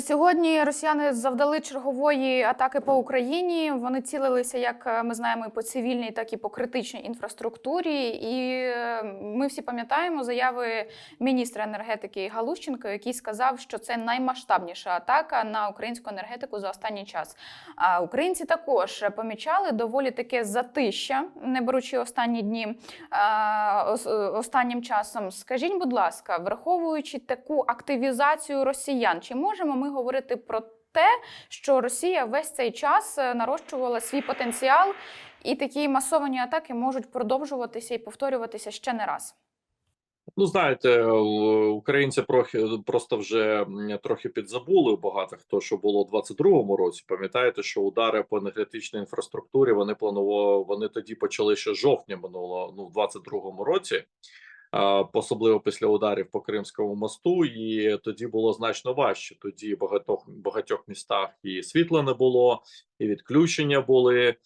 Сьогодні росіяни завдали чергової атаки по Україні. Вони цілилися, як е, ми знаємо, і по цивільній, так і по критичній інфраструктурі. І е, ми всі пам'ятаємо заяви міністра енергетики Галущенко, який сказав, що це наймасштабніша атака на українську енергетику за останній час. А українці також помічали доволі таке затища, не беручи останні дні останнім часом. Скажіть, будь ласка, враховуючи таку активізацію росіян, чи можемо ми говорити про те, що Росія весь цей час е, нарощувала свій потенціал, і такі масовані атаки можуть продовжуватися і повторюватися ще не раз? Ну, знаєте, українці трохи просто вже трохи підзабули багато хто, що було у 22-му році. Пам'ятаєте, що удари по енергетичній інфраструктурі вони планували, вони тоді почали ще жовтня минулого, ну в 22-му році. Особливо після ударів по Кримському мосту, і тоді було значно важче. Тоді багатьох багатьох містах і світла не було, і відключення були,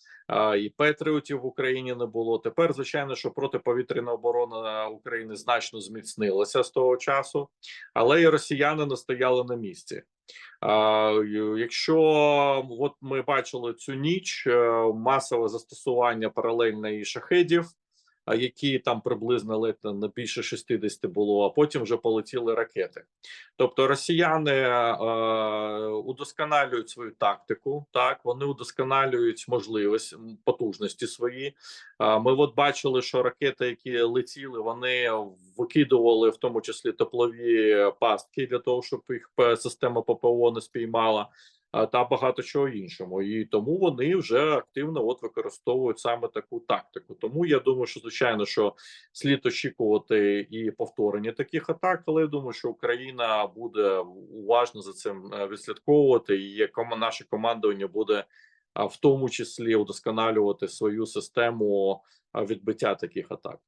і Петріотів в Україні не було. Тепер, звичайно, що протиповітряна оборона України значно зміцнилася з того часу, але і росіяни не стояли на місці. Якщо от ми бачили цю ніч е, масове застосування паралельно і шахедів, які там приблизно ледь на більше 60 було, а потім вже полетіли ракети. Тобто росіяни е, удосконалюють свою тактику, так вони удосконалюють можливості потужності свої. А, Ми от бачили, що ракети, які летіли, вони викидували в тому числі теплові пастки для того, щоб їх е, система ППО не спіймала. Та багато чого іншому, і тому вони вже активно от використовують саме таку тактику. Тому я думаю, що звичайно, що слід очікувати і повторення таких атак, але я думаю, що Україна буде уважно за цим е, відслідковувати, і наше командування буде в тому числі удосконалювати свою систему відбиття таких атак.